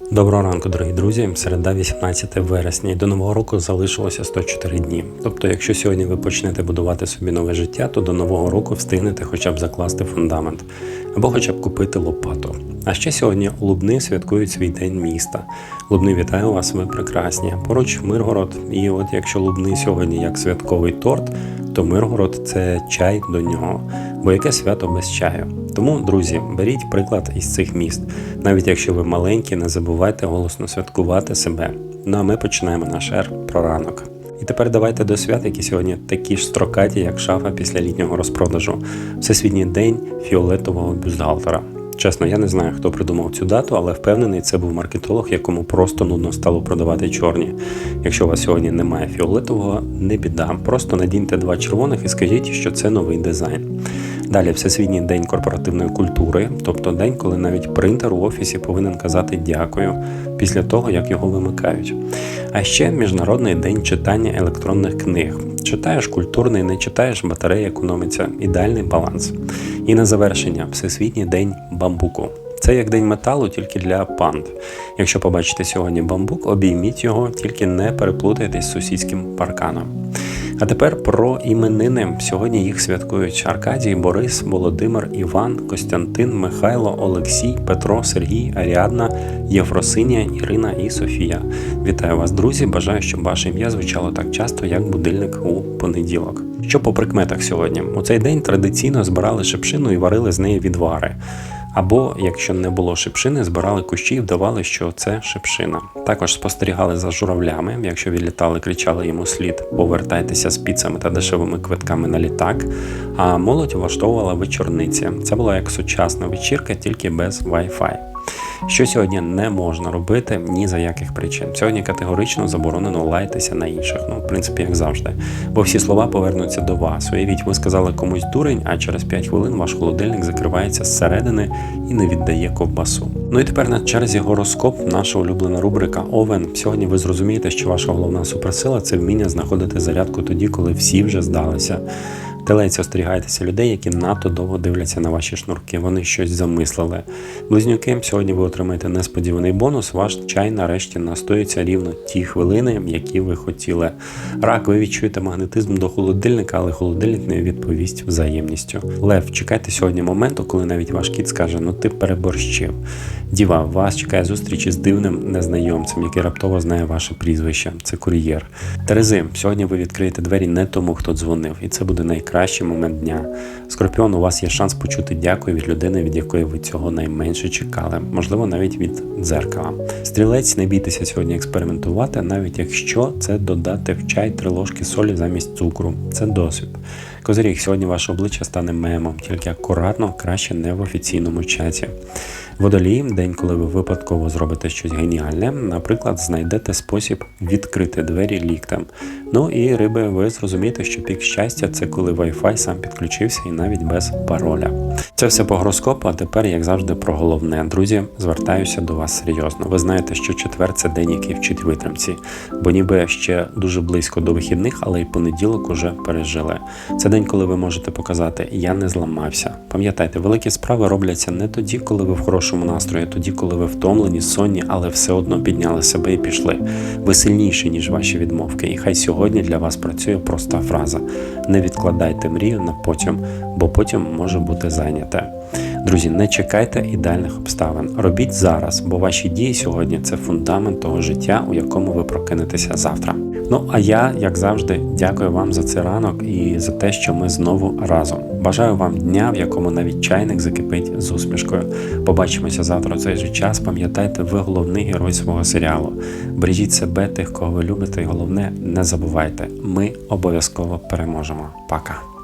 Доброго ранку, дорогі друзі. Середа 18 вересня і до нового року залишилося 104 дні. Тобто, якщо сьогодні ви почнете будувати собі нове життя, то до нового року встигнете хоча б закласти фундамент або хоча б купити лопату. А ще сьогодні Лубни святкують свій день міста. Лубни вітаю вас, ви прекрасні. Поруч Миргород. І от якщо Лубни сьогодні як святковий торт, то Миргород це чай до нього. Бо яке свято без чаю? Тому, друзі, беріть приклад із цих міст. Навіть якщо ви маленькі, не забувайте голосно святкувати себе. Ну а ми починаємо наш ер про ранок. І тепер давайте до свят, які сьогодні такі ж строкаті, як шафа після літнього розпродажу. Всесвітній день фіолетового бюстгальтера. Чесно, я не знаю, хто придумав цю дату, але впевнений, це був маркетолог, якому просто нудно стало продавати чорні. Якщо у вас сьогодні немає фіолетового, не біда. Просто надіньте два червоних і скажіть, що це новий дизайн. Далі Всесвітній день корпоративної культури, тобто день, коли навіть принтер у офісі повинен казати дякую після того, як його вимикають. А ще Міжнародний день читання електронних книг. Читаєш культурний, не читаєш, батарея економиться. Ідеальний баланс. І на завершення Всесвітній день бамбуку. Це як день металу, тільки для панд. Якщо побачите сьогодні бамбук, обійміть його, тільки не переплутайтесь з сусідським парканом. А тепер про іменини. Сьогодні їх святкують Аркадій, Борис, Володимир, Іван, Костянтин, Михайло, Олексій, Петро, Сергій, Аріадна, Євросинія, Ірина і Софія. Вітаю вас, друзі! Бажаю, щоб ваше ім'я звучало так часто, як будильник у понеділок. Що по прикметах сьогодні? У цей день традиційно збирали шипшину і варили з неї відвари. Або, якщо не було шипшини, збирали кущі і вдавали, що це шипшина. Також спостерігали за журавлями. Якщо відлітали, кричали йому слід повертайтеся з піцами та дешевими квитками на літак. А молодь влаштовувала вечорниці. Це була як сучасна вечірка, тільки без Wi-Fi. Що сьогодні не можна робити ні за яких причин. Сьогодні категорично заборонено лаятися на інших. Ну, в принципі, як завжди. Бо всі слова повернуться до вас. Уявіть, ви сказали комусь дурень, а через 5 хвилин ваш холодильник закривається зсередини і не віддає ковбасу. Ну і тепер на черзі гороскоп, наша улюблена рубрика Овен. Сьогодні ви зрозумієте, що ваша головна суперсила це вміння знаходити зарядку тоді, коли всі вже здалися. Телець остерігайтеся людей, які надто довго дивляться на ваші шнурки. Вони щось замислили. Близнюки, сьогодні ви отримаєте несподіваний бонус. Ваш чай нарешті настоїться рівно ті хвилини, які ви хотіли. Рак, ви відчуєте магнетизм до холодильника, але холодильник не відповість взаємністю. Лев, чекайте сьогодні моменту, коли навіть ваш кіт скаже: Ну ти переборщив. Діва, вас чекає зустріч із дивним незнайомцем, який раптово знає ваше прізвище. Це кур'єр. Терези, сьогодні ви відкриєте двері не тому, хто дзвонив, і це буде найкращий момент дня. Скорпіон, у вас є шанс почути дякую від людини, від якої ви цього найменше чекали, можливо, навіть від дзеркала. Стрілець, не бійтеся сьогодні експериментувати, навіть якщо це додати в чай три ложки солі замість цукру. Це досвід. Козиріг, сьогодні ваше обличчя стане мемом, тільки акуратно, краще не в офіційному чаті. Водолій, день, коли ви випадково зробите щось геніальне, наприклад, знайдете спосіб відкрити двері ліктем. Ну і риби, ви зрозумієте, що пік щастя це коли Wi-Fi сам підключився і навіть без пароля. Це все по гороскопу, а тепер, як завжди, про головне. Друзі, звертаюся до вас серйозно. Ви знаєте, що четвер це день, який вчить витримці, бо ніби ще дуже близько до вихідних, але й понеділок уже пережили. Це день, коли ви можете показати Я не зламався. Пам'ятайте, великі справи робляться не тоді, коли ви в хорошому настрої, а тоді, коли ви втомлені, сонні, але все одно підняли себе і пішли. Ви сильніші, ніж ваші відмовки. І хай сьогодні для вас працює проста фраза: не відкладайте мрію на потім, бо потім може бути зайняте. Друзі, не чекайте ідеальних обставин. Робіть зараз, бо ваші дії сьогодні це фундамент того життя, у якому ви прокинетеся завтра. Ну а я, як завжди, дякую вам за цей ранок і за те, що ми знову разом. Бажаю вам дня, в якому навіть чайник закипить з усмішкою. Побачимося завтра у цей же час. Пам'ятайте, ви головний герой свого серіалу. Бережіть себе, тих, кого ви любите, і головне, не забувайте, ми обов'язково переможемо. Пока.